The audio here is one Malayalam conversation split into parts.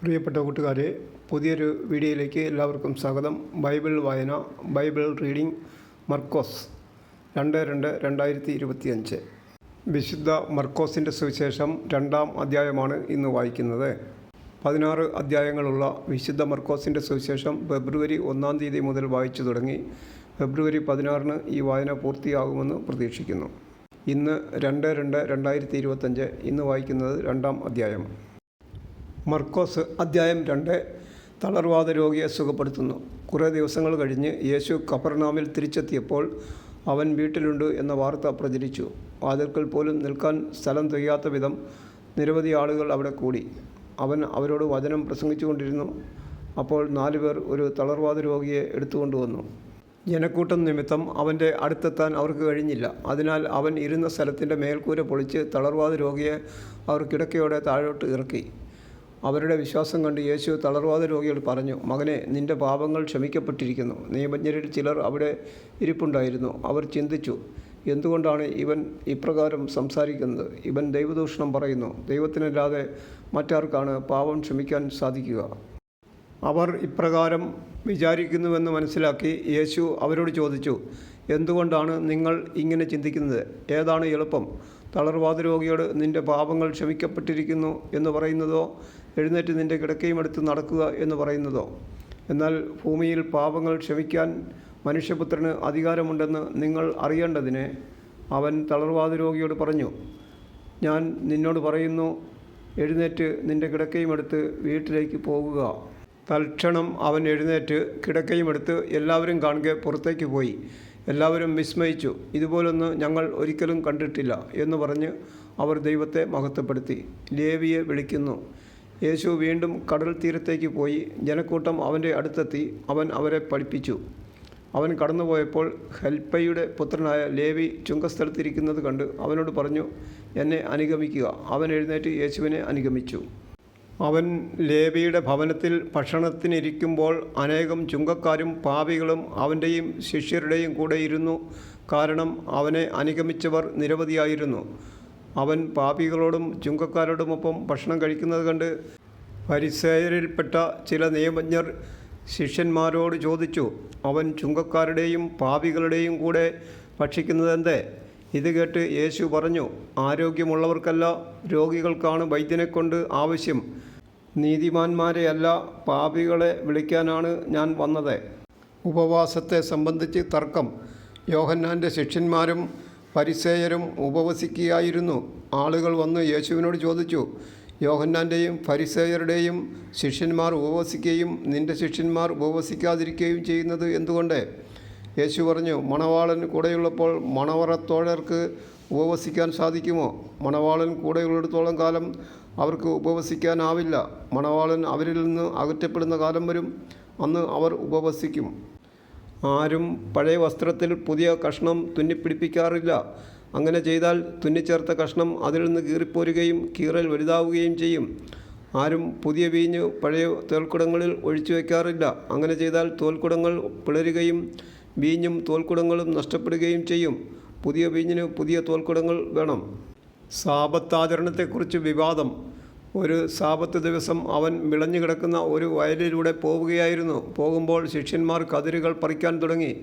പ്രിയപ്പെട്ട കൂട്ടുകാരെ പുതിയൊരു വീഡിയോയിലേക്ക് എല്ലാവർക്കും സ്വാഗതം. ബൈബിൾ വായന ബൈബിൾ റീഡിംഗ് മർക്കോസ് രണ്ട് രണ്ട് രണ്ടായിരത്തി ഇരുപത്തിയഞ്ച് വിശുദ്ധ മർക്കോസിന്റെ സുവിശേഷം രണ്ടാം അധ്യായമാണ് ഇന്ന് വായിക്കുന്നത്. പതിനാറ് അധ്യായങ്ങളുള്ള വിശുദ്ധ മർക്കോസിന്റെ സുവിശേഷം ഫെബ്രുവരി ഒന്നാം തീയതി മുതൽ വായിച്ചു തുടങ്ങി. ഫെബ്രുവരി പതിനാറിന് ഈ വായന പൂർത്തിയാകുമെന്ന് പ്രതീക്ഷിക്കുന്നു. ഇന്ന് രണ്ട് രണ്ട് രണ്ടായിരത്തി ഇരുപത്തഞ്ച് ഇന്ന് വായിക്കുന്നത് രണ്ടാം അധ്യായം. മർക്കോസ് അദ്ധ്യായം രണ്ട്. തളർവാദ രോഗിയെ സുഖപ്പെടുത്തുന്നു. കുറേ ദിവസങ്ങൾ കഴിഞ്ഞ് യേശു കപ്പർനാമിൽ തിരിച്ചെത്തിയപ്പോൾ അവൻ വീട്ടിലുണ്ട് എന്ന വാർത്ത പ്രചരിച്ചു. വാതിൽക്കൽ പോലും നിൽക്കാൻ സ്ഥലം തികയാത്ത വിധം നിരവധി ആളുകൾ അവിടെ കൂടി. അവൻ അവരോട് വചനം പ്രസംഗിച്ചുകൊണ്ടിരുന്നു. അപ്പോൾ നാലുപേർ ഒരു തളർവാദ രോഗിയെ എടുത്തുകൊണ്ടുവന്നു ജനക്കൂട്ടം നിമിത്തം അവന്റെ അടുത്തെത്താൻ അവർക്ക് കഴിഞ്ഞില്ല. അതിനാൽ അവൻ ഇരുന്ന സ്ഥലത്തിന്റെ മേൽക്കൂര പൊളിച്ച് തളർവാദ രോഗിയെ അവർ കിടക്കയോടെ താഴോട്ട് ഇറക്കി. അവരുടെ വിശ്വാസം കണ്ട് യേശു തളർവാദ രോഗികൾ പറഞ്ഞു മകനെ നിന്റെ പാപങ്ങൾ ക്ഷമിക്കപ്പെട്ടിരിക്കുന്നു. നിയമജ്ഞരിൽ ചിലർ അവിടെ ഇരിപ്പുണ്ടായിരുന്നു. അവർ ചിന്തിച്ചു എന്തുകൊണ്ടാണ് ഇവൻ ഇപ്രകാരം സംസാരിക്കുന്നത്? ഇവൻ ദൈവദൂഷണം പറയുന്നു. ദൈവത്തിനല്ലാതെ മറ്റാർക്കാണ് പാപം ക്ഷമിക്കാൻ സാധിക്കുക. അവർ ഇപ്രകാരം വിചാരിക്കുന്നുവെന്ന് മനസ്സിലാക്കി യേശു അവരോട് ചോദിച്ചു എന്തുകൊണ്ടാണ് നിങ്ങൾ ഇങ്ങനെ ചിന്തിക്കുന്നത്? ഏതാണ് എളുപ്പം? തളർവാദ രോഗിയോട് നിന്റെ പാപങ്ങൾ ക്ഷമിക്കപ്പെട്ടിരിക്കുന്നു എന്ന് പറയുന്നതോ എഴുന്നേറ്റ് നിന്റെ കിടക്കയും എടുത്ത് നടക്കുക എന്ന് പറയുന്നതോ. എന്നാൽ ഭൂമിയിൽ പാപങ്ങൾ ക്ഷമിക്കാൻ മനുഷ്യപുത്രന് അധികാരമുണ്ടെന്ന് നിങ്ങൾ അറിയേണ്ടതിന് അവൻ തളർവാദ രോഗിയോട് പറഞ്ഞു ഞാൻ നിന്നോട് പറയുന്നു എഴുന്നേറ്റ് നിന്റെ കിടക്കയും എടുത്ത് വീട്ടിലേക്ക് പോകുക. തൽക്ഷണം അവൻ എഴുന്നേറ്റ് കിടക്കയും എടുത്ത് എല്ലാവരും കാണുക പുറത്തേക്ക് പോയി. എല്ലാവരും വിസ്മയിച്ചു. ഇതുപോലൊന്ന് ഞങ്ങൾ ഒരിക്കലും കണ്ടിട്ടില്ല എന്ന് പറഞ്ഞ് അവർ ദൈവത്തെ മഹത്വപ്പെടുത്തി. ലേവിയെ വിളിക്കുന്നു. യേശു വീണ്ടും കടൽ തീരത്തേക്ക് പോയി. ജനക്കൂട്ടം അവന്റെ അടുത്തെത്തി. അവൻ അവരെ പഠിപ്പിച്ചു. അവൻ കടന്നുപോയപ്പോൾ ഹെൽപ്പയുടെ പുത്രനായ ലേവി ചുങ്കസ്ഥലത്തിരിക്കുന്നത് കണ്ട് അവനോട് പറഞ്ഞു എന്നെ അനുഗമിക്കുക. അവൻ എഴുന്നേറ്റ് യേശുവിനെ അനുഗമിച്ചു. അവൻ ലേബിയുടെ ഭവനത്തിൽ ഭക്ഷണത്തിനിരിക്കുമ്പോൾ അനേകം ചുങ്കക്കാരും പാപികളും അവന്റെയും ശിഷ്യരുടെയും കൂടെ ഇരുന്നു. കാരണം അവനെ അനുഗമിച്ചവർ നിരവധിയായിരുന്നു. അവൻ പാപികളോടും ചുങ്കക്കാരോടുമൊപ്പം ഭക്ഷണം കഴിക്കുന്നത് കണ്ട് പരിസയരിൽപ്പെട്ട ചില നിയമജ്ഞർ ശിഷ്യന്മാരോട് ചോദിച്ചു അവൻ ചുങ്കക്കാരുടെയും പാപികളുടെയും കൂടെ ഭക്ഷിക്കുന്നതെന്തേ? ഇത് കേട്ട് യേശു പറഞ്ഞു ആരോഗ്യമുള്ളവർക്കല്ല രോഗികൾക്കാണ് വൈദ്യനെക്കൊണ്ട് ആവശ്യം. നീതിമാന്മാരെയല്ല പാപികളെ വിളിക്കാനാണ് ഞാൻ വന്നത്. ഉപവാസത്തെ സംബന്ധിച്ച് തർക്കം. യോഹന്നാന്റെ ശിഷ്യന്മാരും പരിസേയരും ഉപവസിക്കുകയായിരുന്നു. ആളുകൾ വന്ന് യേശുവിനോട് ചോദിച്ചു യോഹന്നാന്റെയും ഫരിസേയരുടെയും ശിഷ്യന്മാർ ഉപവസിക്കുകയും നിന്റെ ശിഷ്യന്മാർ ഉപവസിക്കാതിരിക്കുകയും ചെയ്യുന്നത് എന്തുകൊണ്ട്? യേശു പറഞ്ഞു മണവാളൻ കൂടെയുള്ളപ്പോൾ മണവറത്തോഴർക്ക് ഉപവസിക്കാൻ സാധിക്കുമോ? മണവാളൻ കൂടെയുള്ളിടത്തോളം കാലം അവർക്ക് ഉപവസിക്കാനാവില്ല. മണവാളൻ അവരിൽ നിന്ന് അകറ്റപ്പെടുന്ന കാലം വരും. അന്ന് അവർ ഉപവസിക്കും. ആരും പഴയ വസ്ത്രത്തിൽ പുതിയ കഷ്ണം തുന്നിപ്പിടിപ്പിക്കാറില്ല. അങ്ങനെ ചെയ്താൽ തുന്നിച്ചേർത്ത കഷ്ണം അതിൽ നിന്ന് കീറിപ്പോരുകയും കീറൽ വലുതാവുകയും ചെയ്യും. ആരും പുതിയ വീഞ്ഞ് പഴയ തോൽക്കുടങ്ങളിൽ ഒഴിച്ചു വയ്ക്കാറില്ല. അങ്ങനെ ചെയ്താൽ തോൽക്കുടങ്ങൾ പിളരുകയും വീഞ്ഞും തോൽക്കുടങ്ങളും നഷ്ടപ്പെടുകയും ചെയ്യും. പുതിയ വീഞ്ഞിന് പുതിയ തോൽക്കുടങ്ങൾ വേണം. സാപത്താചരണത്തെക്കുറിച്ച് വിവാദം. ഒരു സാപത്ത് ദിവസം അവൻ വിളഞ്ഞു കിടക്കുന്ന ഒരു വയലിലൂടെ പോവുകയായിരുന്നു. പോകുമ്പോൾ ശിഷ്യന്മാർ കതിരുകൾ പറിക്കാൻ തുടങ്ങി.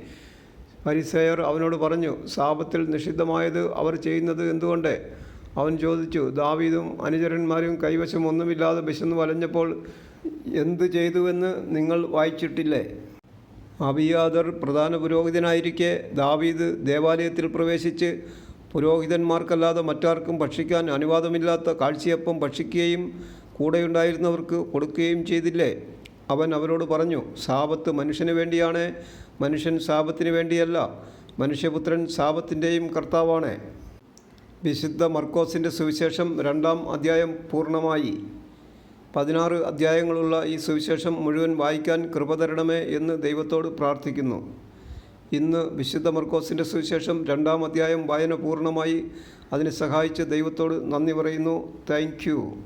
പരിസയർ അവനോട് പറഞ്ഞു സാപത്തിൽ നിഷിദ്ധമായത് അവർ ചെയ്യുന്നത് എന്തുകൊണ്ട്? അവൻ ചോദിച്ചു ദാവീദും അനുചരന്മാരും കൈവശം ഒന്നുമില്ലാതെ വിശന്നു വലഞ്ഞപ്പോൾ എന്ത് ചെയ്തുവെന്ന് നിങ്ങൾ വായിച്ചിട്ടില്ലേ? അബിയാദർ പ്രധാന പുരോഹിതനായിരിക്കെ ദാവീദ് ദേവാലയത്തിൽ പ്രവേശിച്ച് പുരോഹിതന്മാർക്കല്ലാതെ മറ്റാർക്കും ഭക്ഷിക്കാൻ അനുവാദമില്ലാത്ത കാഴ്ചയപ്പം ഭക്ഷിക്കുകയും കൂടെയുണ്ടായിരുന്നവർക്ക് കൊടുക്കുകയും ചെയ്തില്ലേ? അവൻ അവരോട് പറഞ്ഞു സാപത്ത് മനുഷ്യന് വേണ്ടിയാണ് മനുഷ്യൻ സാപത്തിന് വേണ്ടിയല്ല മനുഷ്യപുത്രൻ സാപത്തിന്റെയും കർത്താവാണ്. വിശുദ്ധ മർക്കോസിന്റെ സുവിശേഷം രണ്ടാം അധ്യായം പൂർണമായി. പതിനാറ് അധ്യായങ്ങളുള്ള ഈ സുവിശേഷം മുഴുവൻ വായിക്കാൻ കൃപ തരണമേ എന്ന് ദൈവത്തോട് പ്രാർത്ഥിക്കുന്നു. ഇന്ന് വിശുദ്ധ മർക്കോസിന്റെ സുവിശേഷം രണ്ടാം അധ്യായം വായന പൂർണമായി. അതിനെ സഹായിച്ച ദൈവത്തോട് നന്ദി പറയുന്നു. താങ്ക്